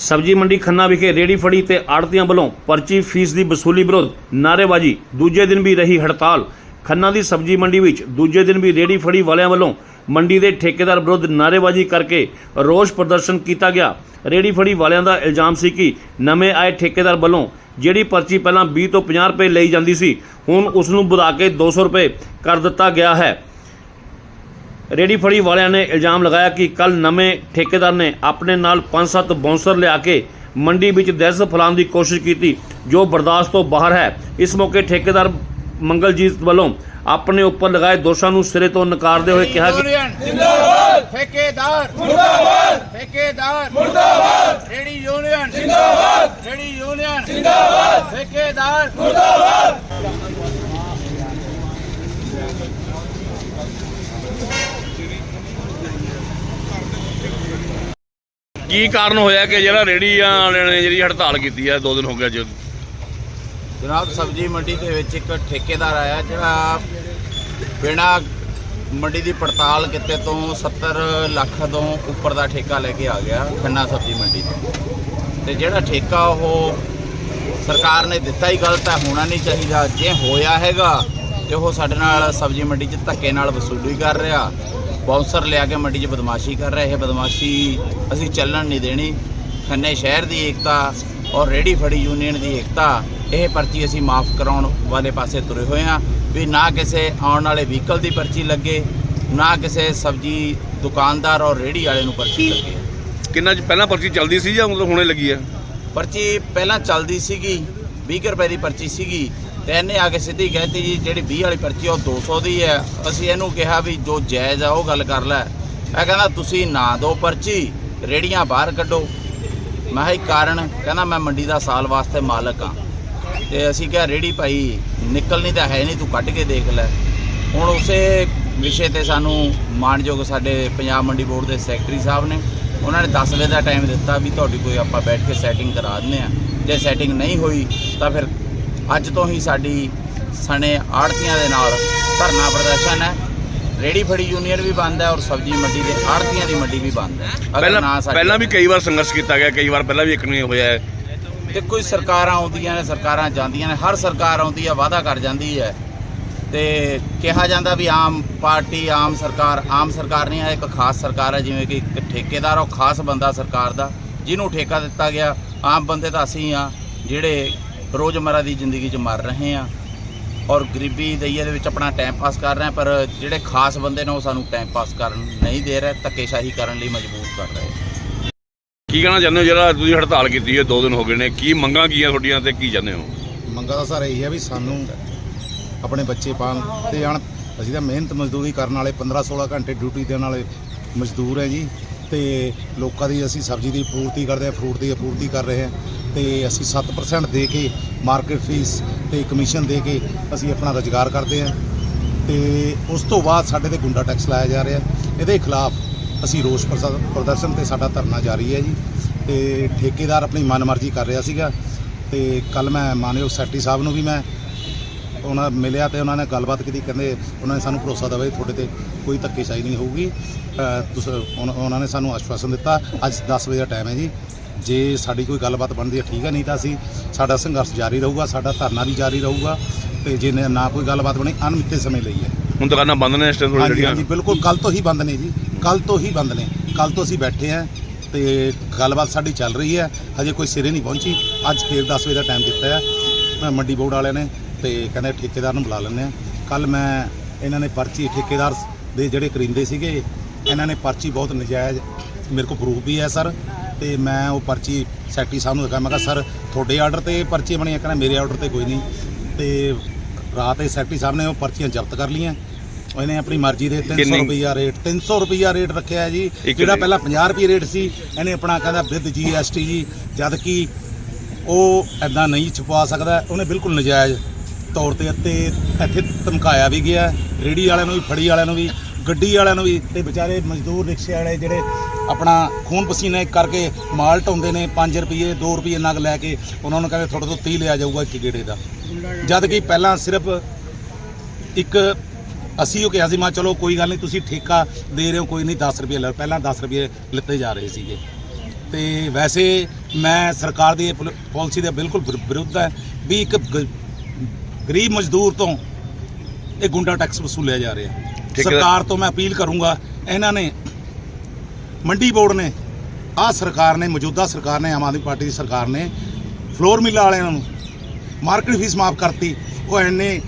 ਸਬਜੀ ਮੰਡੀ ਖੰਨਾ ਵਿਖੇ ਰੇੜੀ ਫੜੀ ਤੇ ਆੜਤੀਆਂ ਵੱਲੋਂ ਪਰਚੀ ਫੀਸ ਦੀ ਵਸੂਲੀ ਵਿਰੁੱਧ ਨਾਅਰੇਬਾਜ਼ੀ। ਦੂਜੇ ਦਿਨ ਵੀ ਰਹੀ ਹੜਤਾਲ। ਖੰਨਾ ਦੀ ਸਬਜੀ ਮੰਡੀ ਵਿੱਚ ਦੂਜੇ ਦਿਨ ਵੀ ਰੇੜੀ ਫੜੀ ਵਾਲਿਆਂ ਵੱਲੋਂ ਮੰਡੀ ਦੇ ਠੇਕੇਦਾਰ ਵਿਰੁੱਧ ਨਾਅਰੇਬਾਜ਼ੀ ਕਰਕੇ ਰੋਸ ਪ੍ਰਦਰਸ਼ਨ ਕੀਤਾ ਗਿਆ। ਰੇੜੀ ਫੜੀ ਵਾਲਿਆਂ ਦਾ ਇਲਜ਼ਾਮ ਸੀ ਕਿ ਨਵੇਂ ਆਏ ਠੇਕੇਦਾਰ ਵੱਲੋਂ ਜਿਹੜੀ ਪਰਚੀ ਪਹਿਲਾਂ 20 ਤੋਂ 50 ਰੁਪਏ ਲਈ ਜਾਂਦੀ ਸੀ, ਹੁਣ ਉਸ ਨੂੰ ਵਧਾ ਕੇ 200 ਰੁਪਏ ਕਰ ਦਿੱਤਾ ਗਿਆ ਹੈ। ਰੇੜੀ ਫੜੀ ਵਾਲਿਆਂ ਨੇ ਇਲਜ਼ਾਮ ਲਗਾਇਆ ਕਿ ਕੱਲ ਨਵੇਂ ਠੇਕੇਦਾਰ ਨੇ ਆਪਣੇ ਨਾਲ 5-7 ਬੌਂਸਰ ਲਿਆ ਕੇ ਮੰਡੀ ਵਿੱਚ ਦਹਿਸ਼ਤ ਫੈਲਾਉਣ ਦੀ ਕੋਸ਼ਿਸ਼ ਕੀਤੀ ਜੋ ਬਰਦਾਸ਼ਤ ਤੋਂ ਬਾਹਰ ਹੈ। ਇਸ ਮੌਕੇ ਠੇਕੇਦਾਰ ਮੰਗਲਜੀਤ ਵੱਲੋਂ ਆਪਣੇ ਉੱਪਰ ਲਗਾਏ ਦੋਸ਼ਾਂ ਨੂੰ ਸਿਰੇ ਤੋਂ ਨਕਾਰਦੇ ਹੋਏ ਕਿਹਾ ਕਿ ਜਿੰਦਾਬਾਦ! ਠੇਕੇਦਾਰ! ਮੁਰਦਾਬਾਦ ਠੇਕੇਦਾਰ! ਮੁਰਦਾਬਾਦ! ਰੇੜੀ ਯੂਨੀਅਨ! ਜਿੰਦਾਬਾਦ! ਰੇੜੀ ਯੂਨੀਅਨ! ਜਿੰਦਾਬਾਦ! ਠੇਕੇਦਾਰ! ਕੀ ਕਾਰਨ ਹੋਇਆ ਕਿ ਜਿਹੜਾ ਰੇੜੀਆਂ ਵਾਲਿਆਂ ਨੇ ਜਿਹੜੀ ਹੜਤਾਲ ਕੀਤੀ ਹੈ ਦੋ ਦਿਨ ਹੋ ਗਿਆ ਅੱਜ? ਜਨਾਬ, ਸਬਜੀ ਮੰਡੀ ਦੇ ਵਿੱਚ ਇੱਕ ਠੇਕੇਦਾਰ ਆਇਆ, ਜਿਹੜਾ ਬਿਨਾ ਮੰਡੀ ਦੀ ਪੜਤਾਲ ਕੀਤੇ ਤੋਂ 70 ਲੱਖ ਤੋਂ ਉੱਪਰ ਦਾ ਠੇਕਾ ਲੈ ਕੇ ਆ ਗਿਆ, ਖੰਨਾ ਸਬਜੀ ਮੰਡੀ ਤੋਂ। ਤੇ ਜਿਹੜਾ ਠੇਕਾ ਉਹ ਸਰਕਾਰ ਨੇ ਦਿੱਤਾ ਹੀ ਗਲਤ ਹੈ, ਹੋਣਾ ਨਹੀਂ ਚਾਹੀਦਾ। ਜੇ ਹੋਇਆ ਹੈਗਾ, ਤੇ ਉਹ ਸਾਡੇ ਨਾਲ ਸਬਜੀ ਮੰਡੀ 'ਚ ਧੱਕੇ ਨਾਲ ਵਸੂਲੀ ਕਰ ਰਿਹਾ। ਬਾਉਂਸਰ ਲਿਆ ਕੇ ਮੰਡੀ 'ਚ ਬਦਮਾਸ਼ੀ ਕਰ ਰਿਹਾ। ਇਹ ਬਦਮਾਸ਼ੀ ਅਸੀਂ ਚੱਲਣ ਨਹੀਂ ਦੇਣੀ। ਖੰਨੇ ਸ਼ਹਿਰ ਦੀ ਏਕਤਾ ਔਰ ਰੇੜੀ ਫੜੀ ਯੂਨੀਅਨ ਦੀ ਏਕਤਾ ਇਹ ਪਰਚੀ ਅਸੀਂ ਮਾਫ ਕਰਾਉਣ ਵਾਲੇ ਪਾਸੇ ਤੁਰੇ ਹੋਏ ਹਾਂ। ਵੀ ਨਾ ਕਿਸੇ ਆਉਣ ਵਾਲੇ ਵਹੀਕਲ ਦੀ ਪਰਚੀ ਲੱਗੇ ਨਾ ਕਿਸੇ ਸਬਜੀ ਦੁਕਾਨਦਾਰ ਔਰ ਰੇੜੀ ਵਾਲੇ ਨੂੰ ਪਰਚੀ ਲੱਗੇ। ਕਿੰਨਾ ਚ ਪਹਿਲਾਂ ਪਰਚੀ ਚੱਲਦੀ ਸੀ ਜਾਂ ਮਤਲਬ ਹੁਣੇ ਲੱਗੀ ਹੈ? ਪਰਚੀ ਪਹਿਲਾਂ ਚੱਲਦੀ ਸੀਗੀ 20 ਕੁ ਰੁਪਏ ਦੀ ਪਰਚੀ ਸੀਗੀ। ਤੇ ਇਹਨੇ ਆ ਕੇ ਸਿੱਧੀ ਕਹਿਤੀ ਜੀ ਜਿਹੜੀ 20 ਵਾਲੀ ਪਰਚੀ ਆ, ਉਹ 200 ਦੀ ਹੈ। ਅਸੀਂ ਇਹਨੂੰ ਕਿਹਾ ਵੀ ਜੋ ਜਾਇਜ਼ ਆ ਉਹ ਗੱਲ ਕਰ ਲੈ। ਇਹ ਕਹਿੰਦਾ ਤੁਸੀਂ ਨਾ ਦਿਓ ਪਰਚੀ ਰੇੜੀਆਂ ਬਾਹਰ ਕੱਢੋ। ਮੈਂ ਕਿਹਾ ਜੀ ਕਾਰਨ? ਕਹਿੰਦਾ ਮੈਂ ਮੰਡੀ ਦਾ ਸਾਲ ਵਾਸਤੇ ਮਾਲਕ ਆ ਤੇ ਅਸੀਂ ਕਿਹਾ ਰੇੜੀ ਭਾਈ ਨਿਕਲਣੀ ਤਾਂ ਹੈ ਨਹੀਂ ਤੂੰ ਕੱਢ ਕੇ ਦੇਖ ਲੈ। ਹੁਣ ਉਸੇ ਵਿਸ਼ੇ ਤੇ ਸਾਨੂੰ ਮਾਨਯੋਗ ਸਾਡੇ ਪੰਜਾਬ ਮੰਡੀ ਬੋਰਡ ਦੇ ਸੈਕਟਰੀ ਸਾਹਿਬ ਨੇ ਉਹਨਾਂ ਨੇ 10 ਵਜੇ ਦਾ ਟਾਈਮ ਦਿੱਤਾ ਵੀ ਤੁਹਾਡੀ ਕੋਈ ਆਪਾਂ ਬੈਠ ਕੇ ਸੈਟਿੰਗ ਕਰਾ ਦਿੰਦੇ ਆ ਜੇ ਸੈਟਿੰਗ ਨਹੀਂ ਹੋਈ ਤਾਂ ਫਿਰ ਅੱਜ ਤੋਂ ਹੀ ਸਾਡੀ ਸਣੇ ਆੜਤੀਆਂ ਦੇ ਨਾਲ ਧਰਨਾ ਪ੍ਰਦਰਸ਼ਨ ਹੈ। ਰੇੜੀ ਫੜੀ ਯੂਨੀਅਨ ਵੀ ਬੰਦ ਹੈ ਔਰ ਸਬਜ਼ੀ ਮੰਡੀ ਦੇ ਆੜਤੀਆਂ ਦੀ ਮੰਡੀ ਵੀ ਬੰਦ ਹੈ। ਅਗਰ ਪਹਿਲਾਂ ਸਾਡੀ- ਪਹਿਲਾਂ ਵੀ ਕਈ ਵਾਰ ਸੰਘਰਸ਼ ਕੀਤਾ ਗਿਆ ਕਈ ਵਾਰ ਪਹਿਲਾਂ ਵੀ ਇੱਕ ਨਹੀਂ ਹੋਇਆ ਹੈ। ਤੇ ਕੋਈ ਸਰਕਾਰਾਂ ਆਉਂਦੀਆਂ ਨੇ ਸਰਕਾਰਾਂ ਜਾਂਦੀਆਂ ਨੇ ਹਰ ਸਰਕਾਰ ਆਉਂਦੀ ਹੈ ਵਾਅਦਾ ਕਰ ਜਾਂਦੀ ਹੈ। ਤੇ ਕਿਹਾ ਜਾਂਦਾ ਵੀ ਆਮ ਪਾਰਟੀ ਆਮ ਸਰਕਾਰ ਆਮ ਸਰਕਾਰ ਨਹੀਂ ਹੈ ਇੱਕ ਖਾਸ ਸਰਕਾਰ ਹੈ ਜਿਵੇਂ ਕਿ ਇੱਕ ਠੇਕੇਦਾਰ ਉਹ ਖਾਸ ਬੰਦਾ ਸਰਕਾਰ ਦਾ ਜਿਹਨੂੰ ਠੇਕਾ ਦਿੱਤਾ ਗਿਆ। ਆਮ ਬੰਦੇ ਤਾਂ ਅਸੀਂ ਆ ਜਿਹੜੇ ਰੋਜ਼ਮਰਰਾ ਦੀ ਜ਼ਿੰਦਗੀ 'ਚ ਮਰ ਰਹੇ ਆ ਔਰ ਗਰੀਬੀ ਦਈਏ ਦੇ ਵਿੱਚ ਆਪਣਾ ਟਾਈਮ ਪਾਸ ਕਰ ਰਹੇ ਆ ਪਰ ਜਿਹੜੇ ਖਾਸ ਬੰਦੇ ਨੇ ਉਹ ਸਾਨੂੰ ਟਾਈਮ ਪਾਸ ਕਰਨ ਨਹੀਂ ਦੇ ਰਹੇ ਧੱਕੇਸ਼ਾਹੀ ਕਰਨ ਲਈ ਮਜਬੂਰ ਕਰ ਰਹੇ ਕੀ ਕਹਿਣਾ ਚਾਹੁੰਦੇ ਹੋ ਜਿਹੜਾ ਤੁਸੀਂ ਹੜਤਾਲ ਕੀਤੀ ਹੈ 2 ਦਿਨ ਹੋ ਗਏ ਨੇ ਕੀ ਮੰਗਾਂ ਕੀ ਆ ਤੁਹਾਡੀਆਂ ਤੇ ਕੀ ਚਾਹੁੰਦੇ ਹੋ? ਮੰਗਾ ਤਾਂ ਸਰ ਇਹੀ ਹੈ ਵੀ ਸਾਨੂੰ ਆਪਣੇ ਬੱਚੇ ਪਾਣ ਤੇ ਜਾਣ ਅਸੀਂ ਤਾਂ ਮਿਹਨਤ ਮਜ਼ਦੂਰੀ ਕਰਨ ਵਾਲੇ 15 16 ਘੰਟੇ ਡਿਊਟੀ ਦੇਣ ਵਾਲੇ ਮਜ਼ਦੂਰ ਹੈ ਜੀ। ਤੇ ਲੋਕਾਂ ਦੀ ਅਸੀਂ ਸਬਜ਼ੀ ਦੀ ਪੂਰਤੀ ਕਰਦੇ ਹਾਂ ਫਰੂਟ ਦੀ ਪੂਰਤੀ ਕਰ ਰਹੇ ਹਾਂ ਤੇ ਅਸੀਂ 7% ਦੇ ਕੇ ਮਾਰਕੀਟ ਫੀਸ ਤੇ ਕਮਿਸ਼ਨ ਦੇ ਕੇ ਅਸੀਂ ਆਪਣਾ ਰੁਜ਼ਗਾਰ ਕਰਦੇ ਹਾਂ ਤੇ ਉਸ ਤੋਂ ਬਾਅਦ ਸਾਡੇ ਤੇ ਗੁੰਡਾ ਟੈਕਸ ਲਾਇਆ ਜਾ ਰਿਹਾ। ਇਹਦੇ ਖਿਲਾਫ ਅਸੀਂ ਰੋਸ ਪ੍ਰਸਾ- ਪ੍ਰਦਰਸ਼ਨ ਤੇ ਸਾਡਾ ਧਰਨਾ ਜਾਰੀ ਹੈ ਜੀ ਤੇ ਠੇਕੇਦਾਰ ਆਪਣੀ ਮਨਮਰਜ਼ੀ ਕਰ ਰਿਹਾ ਸੀਗਾ ਤੇ ਕੱਲ ਮੈਂ ਮਾਨਯੋਗ ਸੈਕਟਰੀ ਸਾਹਿਬ ਨੂੰ ਵੀ ਮੈਂ ਉਹਨਾਂ ਮਿਲਿਆ ਤੇ ਉਹਨਾਂ ਨੇ ਗੱਲਬਾਤ ਕੀਤੀ ਕਹਿੰਦੇ ਉਹਨਾਂ ਨੇ ਸਾਨੂੰ ਭਰੋਸਾ ਦਵਾਇਆ ਤੁਹਾਡੇ ਤੇ ਕੋਈ ਧੱਕੇਸ਼ਾਹੀ ਨਹੀਂ ਹੋਊਗੀ। ਤੁਸੀਂ ਉਹਨਾਂ ਨੇ ਸਾਨੂੰ ਆਸ਼ਵਾਸਨ ਦਿੱਤਾ ਅੱਜ 10 ਵਜੇ ਦਾ ਟਾਈਮ ਹੈ ਜੀ। ਜੇ ਸਾਡੀ ਕੋਈ ਗੱਲਬਾਤ ਬਣਦੀ ਹੈ ਠੀਕ ਹੈ ਨਹੀਂ ਤਾਂ ਅਸੀਂ ਸਾਡਾ ਸੰਘਰਸ਼ ਜਾਰੀ ਰਹੂਗਾ ਸਾਡਾ ਧਰਨਾ ਵੀ ਜਾਰੀ ਰਹੂਗਾ ਤੇ ਜੇ ਨ- ਕੋਈ ਗੱਲਬਾਤ ਬਣੀ ਅਣਮਿੱਥੇ ਸਮੇਂ ਲਈ ਹੈ। ਹੁਣ ਦੁਕਾਨਾਂ ਬੰਦ ਨੇ ਇਸ ਟਾਈਮ ਥੋੜੀ ਜਿਹੜੀਆਂ। ਹਾਂਜੀ ਬਿਲਕੁਲ ਕੱਲ ਤੋਂ ਹੀ ਬੰਦ ਨੇ ਜੀ ਕੱਲ ਤੋਂ ਹੀ ਬੰਦ ਨੇ। ਕੱਲ ਤੋਂ ਅਸੀਂ ਬੈਠੇ ਹਾਂ ਤੇ ਗੱਲਬਾਤ ਸਾਡੀ ਚੱਲ ਰਹੀ ਹੈ। ਹਜੇ ਕੋਈ ਸਿਰੇ ਨਹੀਂ ਪਹੁੰਚੀ ਅੱਜ ਫੇਰ 10 ਵਜੇ ਦਾ ਟਾਈਮ ਦਿੱਤਾ ਹੈ। ਮੰਡੀ ਬੋਰਡ ਵਾਲਿਆਂ ਨੇ ਤੇ ਕਹਿੰਦੇ ਠੇਕੇਦਾਰ ਨੂੰ ਬੁਲਾ ਲੈਂਦੇ ਆ ਕੱਲ ਮੈਂ ਇਹਨਾਂ ਨੇ ਪਰਚੀ ਠੇਕੇਦਾਰ ਦੇ ਜਿਹੜੇ ਕਰਿੰਦੇ ਸੀਗੇ ਇਹਨਾਂ ਨੇ ਪਰਚੀ ਬਹੁਤ ਨਜਾਇਜ਼ ਮੇਰੇ ਕੋਲ ਪ੍ਰੂਫ ਵੀ ਹੈ ਸਰ। ਤੇ ਮੈਂ ਉਹ ਪਰਚੀ ਸੈਕਟਰੀ ਸਾਹਿਬ ਨੂੰ ਦਿਖਾਇਆ ਮੈਂ ਕਿਹਾ ਸਰ ਤੁਹਾਡੇ ਆਰਡਰ ਤੇ ਪਰਚੀ ਬਣੀ ਹੈ ਕਹਿੰਦਾ ਮੇਰੇ ਆਰਡਰ ਤੇ ਕੋਈ ਨਹੀਂ। ਤੇ ਰਾਤ ਇਹ ਸੈਕਟਰੀ ਸਾਹਿਬ ਨੇ ਉਹ ਪਰਚੀਆਂ ਜ਼ਬਤ ਕਰ ਲਈਆਂ। ਉਹਨੇ ਆਪਣੀ ਮਰਜ਼ੀ ਦੇ 300 ਕਿੰਨੀ? ਰੁਪਈਆ ਰੇਟ 300 ਰੁਪਈਆ ਰੇਟ ਰੱਖਿਆ ਹੈ ਜੀ ਜਿਹੜਾ। ਪਹਿਲਾਂ 50 ਰੁਪਏ ਰੇਟ ਸੀ ਇਹਨੇ ਆਪਣਾ ਕਹਿੰਦਾ ਵਿਦ ਜੀਐਸਟੀ ਜੀ ਜਦ ਕਿ ਉਹ ਐਦਾਂ ਨਹੀਂ ਛਪਵਾ ਸਕਦਾ ਉਹਨੇ ਬਿਲਕੁਲ ਨਜਾਇਜ਼ ਤੌਰ ਤੇ ਅਤੇ ਇੱਥੇ ਧਮਕਾਇਆ ਵੀ ਗਿਆ ਰੇੜੀ ਵਾਲਿਆਂ ਨੂੰ ਵੀ, ਫੜੀ ਵਾਲਿਆਂ ਨੂੰ ਵੀ, ਗੱਡੀ ਵਾਲਿਆਂ ਨੂੰ ਵੀ ਤੇ ਵਿਚਾਰੇ ਮਜ਼ਦੂਰ ਰਿਕਸ਼ੇ ਵਾਲੇ ਜਿਹੜੇ ਆਪਣਾ ਖੂਨ ਪਸੀਨਾ ਇੱਕ ਕਰਕੇ ਮਾਲ ਢਾਉਂਦੇ ਨੇ 5 ਰੁਪਏ 2 ਰੁਪਏ ਨਗ ਲੈ ਕੇ, ਉਹਨਾਂ ਨੂੰ ਕਹਿੰਦੇ ਤੁਹਾਡੇ ਤੋਂ 30 ਲਿਆ ਜਾਊਗਾ ਇੱਕ ਗੇੜੇ ਦਾ। ਜਦ ਕਿ ਪਹਿਲਾਂ ਸਿਰਫ ਇੱਕ ਅਸੀਂ ਉਹ ਕਿਹਾ ਸੀ, ਮਾ ਚਲੋ ਕੋਈ ਗੱਲ ਨਹੀਂ, ਤੁਸੀਂ ਠੇਕਾ ਦੇ ਰਹੇ ਹੋ, ਕੋਈ ਨਹੀਂ 10 ਰੁਪਏ ਲੈ ਪਹਿਲਾਂ 10 ਰੁਪਏ ਲਿੱਤੇ ਜਾ ਰਹੇ ਸੀਗੇ। ਤੇ ਵੈਸੇ ਮੈਂ ਸਰਕਾਰ ਦੀ ਇਹ ਪੋਲ- ਪਾਲਿਸੀ ਦੇ ਬਿਲਕੁਲ ਵਿਰੁੱਧ ਹੈ ਵੀ ਇੱਕ ਗ- ਗਰੀਬ ਮਜ਼ਦੂਰ ਤੋਂ ਇਹ ਗੁੰਡਾ ਟੈਕਸ ਵਸੂਲਿਆ ਜਾ ਰਿਹਾ। ਸਰਕਾਰ ਤੋਂ ਮੈਂ ਅਪੀਲ ਕਰੂੰਗਾ ਇਹਨਾਂ ਨੇ ਮੰਡੀ ਬੋਰਡ ਨੇ ਆਹ ਸਰਕਾਰ ਨੇ ਮੌਜੂਦਾ ਸਰਕਾਰ ਨੇ ਆਮ ਆਦਮੀ ਪਾਰਟੀ ਦੀ ਸਰਕਾਰ ਨੇ ਫਲੋਰ ਮਿੱਲਾਂ ਵਾਲਿਆਂ ਨੂੰ ਮਾਰਕੀਟ ਫੀਸ ਮਾਫ ਕਰਤੀ ਉਹ ਐਨੇ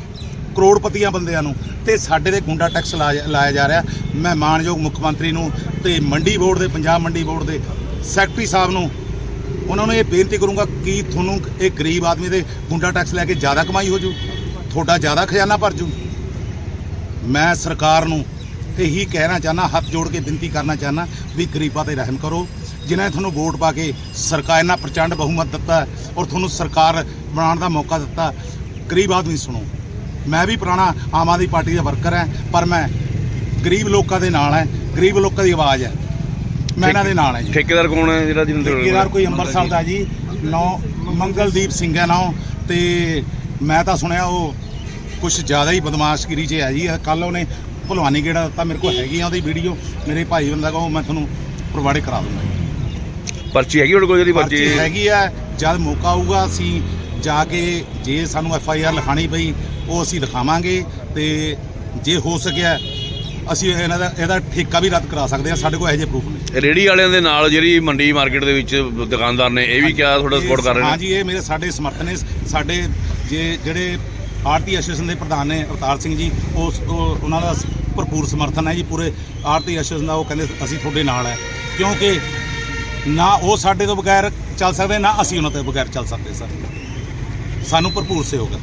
ਕਰੋੜਪਤੀਆਂ ਬੰਦਿਆਂ ਨੂੰ ਤੇ ਸਾਡੇ ਤੇ ਗੁੰਡਾ ਟੈਕਸ ਲਾਇਆ ਲਾਇਆ ਜਾ ਰਿਹਾ ਮੈਂ ਮਾਨਯੋਗ ਮੁੱਖ ਮੰਤਰੀ ਨੂੰ ਤੇ ਮੰਡੀ ਬੋਰਡ ਦੇ ਪੰਜਾਬ ਮੰਡੀ ਬੋਰਡ ਦੇ ਸੈਕਟਰੀ ਸਾਹਿਬ ਨੂੰ ਉਹਨਾਂ ਨੂੰ ਇਹ ਬੇਨਤੀ ਕਰੂੰਗਾ ਕਿ ਤੁਹਾਨੂੰ ਇਹ ਗਰੀਬ ਆਦਮੀ ਦੇ ਗੁੰਡਾ ਟੈਕਸ ਲੈ ਕੇ ਜ਼ਿਆਦਾ ਕਮਾਈ ਹੋ ਜੂ, ਤੁਹਾਡਾ ਜ਼ਿਆਦਾ ਖਜ਼ਾਨਾ ਭਰ ਜੂ। ਮੈਂ ਸਰਕਾਰ ਨੂੰ ਇਹੀ ਕਹਿਣਾ ਚਾਹਨਾ, ਹੱਥ ਜੋੜ ਕੇ ਬੇਨਤੀ ਕਰਨਾ ਚਾਹਨਾ ਵੀ ਗਰੀਬਾਂ ਤੇ ਰਹਿਮ ਕਰੋ। ਜਿਨ੍ਹਾਂ ਨੇ ਤੁਹਾਨੂੰ ਵੋਟ ਪਾ ਕੇ ਸਰਕਾਰ ਇਹਨਾਂ ਪ੍ਰਚੰਡ ਬਹੁਮਤ ਦਿੱਤਾ ਔਰ ਤੁਹਾਨੂੰ ਸਰਕਾਰ ਬਣਾਉਣ ਦਾ ਮੌਕਾ ਦਿੱਤਾ, ਗਰੀਬ ਆਦਮੀ ਸੁਣੋ। ਮੈਂ ਵੀ ਪੁਰਾਣਾ ਆਮ ਆਦਮੀ ਪਾਰਟੀ ਦਾ ਵਰਕਰ ਹਾਂ, ਪਰ ਮੈਂ ਗਰੀਬ ਲੋਕਾਂ ਦੇ ਨਾਲ ਹਾਂ, ਗਰੀਬ ਲੋਕਾਂ ਦੀ ਆਵਾਜ਼ ਹੈ। ਮੈਂ ਇਹਨਾਂ ਦੇ ਨਾਲ ਹਾਂ ਜੀ। ਠੇਕੇਦਾਰ ਕੌਣ ਹੈ ਜਿਹੜਾ ਜਿਹਨੂੰ ਠੇਕੇਦਾਰ ਕੋਈ ਅੰਮ੍ਰਿਤਸਰ ਦਾ ਜੀ। ਨੌ ਮੰਗਲਦੀਪ ਸਿੰਘ ਹੈ ਨਾਮ ਤੇ ਮੈਂ ਤਾਂ ਸੁਣਿਆ ਉਹ ਕੁਝ ਜ਼ਿਆਦਾ ਹੀ ਬਦਮਾਸ਼ਗਿਰੀ 'ਚ ਹੈ ਜੀ। ਕੱਲ ਉਹਨੇ ਭਲਵਾਨੀ ਗੇੜਾ ਦਿੱਤਾ ਮੇਰੇ ਕੋਲ ਹੈਗੀ ਆ ਉਹਦੀ ਵੀਡੀਓ। ਮੇਰੇ ਭਾਈ ਬੰਦਾ ਕੋ ਮੈਂ ਤੁਹਾਨੂੰ ਪ੍ਰੋਵਾਈਡ ਕਰਾ ਦੂੰਗਾ ਜੀ। ਪਰਚੀ ਹੈਗੀ ਤੁਹਾਡੇ ਕੋਲ ਜਿਹੜੀ ਪਰਚੀ? ਹੈਗੀ ਆ। ਜਦ ਮੌਕਾ ਆਊਗਾ ਅਸੀਂ ਜਾ ਕੇ ਜੇ ਸਾਨੂੰ ਐਫ ਆਈ ਆਰ ਲਿਖਾਣੀ ਪਈ ਉਹ ਅਸੀਂ ਲਿਖਾਵਾਂਗੇ। ਤੇ ਜੇ ਹੋ ਸਕਿਆ ਅਸੀਂ ਇਹਨਾਂ ਦਾ ਇਹਦਾ ਠੇਕਾ ਵੀ ਰੱਦ ਕਰਾ ਸਕਦੇ ਆ ਸਾਡੇ ਕੋਲ ਇਹੋ ਜਿਹੇ ਪ੍ਰੂਫ ਨੇ। ਰੇੜੀ ਵਾਲਿਆਂ ਦੇ ਨਾਲ ਜਿਹੜੀ ਮੰਡੀ ਮਾਰਕੀਟ ਦੇ ਵਿੱਚ ਦੁਕਾਨਦਾਰ ਨੇ ਇਹ ਵੀ ਕਿਆ ਤੁਹਾਡਾ ਸਪੋਰਟ ਕਰ ਰਹੇ ਨੇ? ਹਾਂਜੀ ਇਹ ਮੇਰੇ ਸਾਡੇ ਸਮਰਥਨ ਨੇ। ਸਾਡੇ ਜੇ ਜਿਹੜੇ ਆਰਤੀ ਐਸੋਸੀਏਸ਼ਨ ਦੇ ਪ੍ਰਧਾਨ ਨੇ ਅਵਤਾਰ ਸਿੰਘ ਜੀ ਉਸ ਉਹ- ਉਹਨਾਂ ਦਾ ਭਰਪੂਰ ਸਮਰਥਨ ਹੈ ਜੀ ਪੂਰੇ ਆਰਤੀ ਐਸੋਸੀਏਸ਼ਨ ਦਾ ਉਹ ਕਹਿੰਦੇ ਅਸੀਂ ਤੁਹਾਡੇ ਨਾਲ ਹੈ। ਕਿਉਂਕਿ ਨਾ ਉਹ ਸਾਡੇ ਤੋਂ ਬਗੈਰ ਚੱਲ ਸਕਦੇ ਨਾ ਅਸੀਂ ਉਹਨਾਂ ਤੋਂ ਬਗੈਰ ਚੱਲ ਸਕਦੇ ਸਰ। ਸਾਨੂੰ ਭਰਪੂਰ ਸਹਿਯੋਗ ਹੈ।